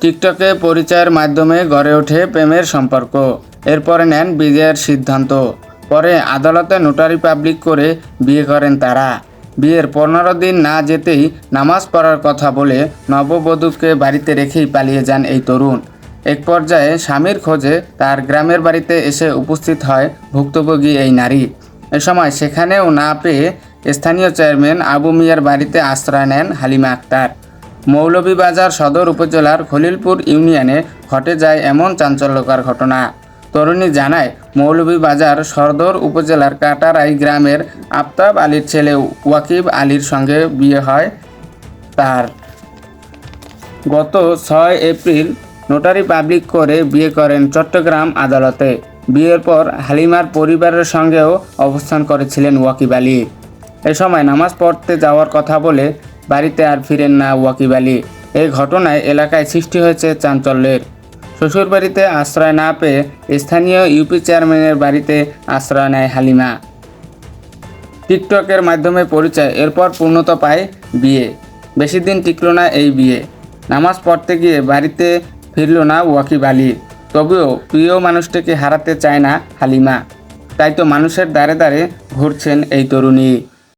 টিকটকে পরিচয়ের মাধ্যমে গড়ে ওঠে প্রেমের সম্পর্ক। এরপরে নেন বিজয়ের সিদ্ধান্ত। পরে আদালতে নোটারি পাবলিক করে বিয়ে করেন তারা। বিয়ের পনেরো দিন না যেতেই নামাজ পড়ার কথা বলে নববধূকে বাড়িতে রেখেই পালিয়ে যান এই তরুণ। এক পর্যায়ে স্বামীর খোঁজে তার গ্রামের বাড়িতে এসে উপস্থিত হয় ভুক্তভোগী এই নারী। এ সময় সেখানেও না পেয়ে স্থানীয় চেয়ারম্যান আবু মিয়ার বাড়িতে আশ্রয় নেন হালিমা আক্তার। মৌলভীবাজার সদর উপজেলার খলিলপুর ইউনিয়নে ঘটে যায় এমন চাঞ্চল্যকর ঘটনা। তরুণী জানায়, মৌলভীবাজার সদর উপজেলার কাটারাই গ্রামের আফতাব আলীর ছেলে ওয়াকিব আলীর সঙ্গে বিয়ে হয় তার। গত ছয় এপ্রিল নোটারি পাবলিক করে বিয়ে করেন চট্টগ্রাম আদালতে। বিয়ের পর হালিমার পরিবারের সঙ্গেও অবস্থান করেছিলেন ওয়াকিব আলী। এ সময় নামাজ পড়তে যাওয়ার কথা বলে বাড়িতে আর ফিরেন না ওয়াকিব আলী। এই ঘটনায় এলাকায় সৃষ্টি হয়েছে চাঞ্চল্যের। শ্বশুরবাড়িতে আশ্রয় না পেয়ে স্থানীয় ইউপি চেয়ারম্যানের বাড়িতে আশ্রয় নেয় হালিমা। টিকটকের মাধ্যমে পরিচয়, এরপর পূর্ণতা পায় বিয়ে। বেশি দিন টিকল না এই বিয়ে। নামাজ পড়তে গিয়ে বাড়িতে ফিরল না ওয়াকিব আলী। তবুও প্রিয় মানুষটিকে হারাতে চায় না হালিমা। তাই তো মানুষের দ্বারে দ্বারে ঘুরছেন এই তরুণী।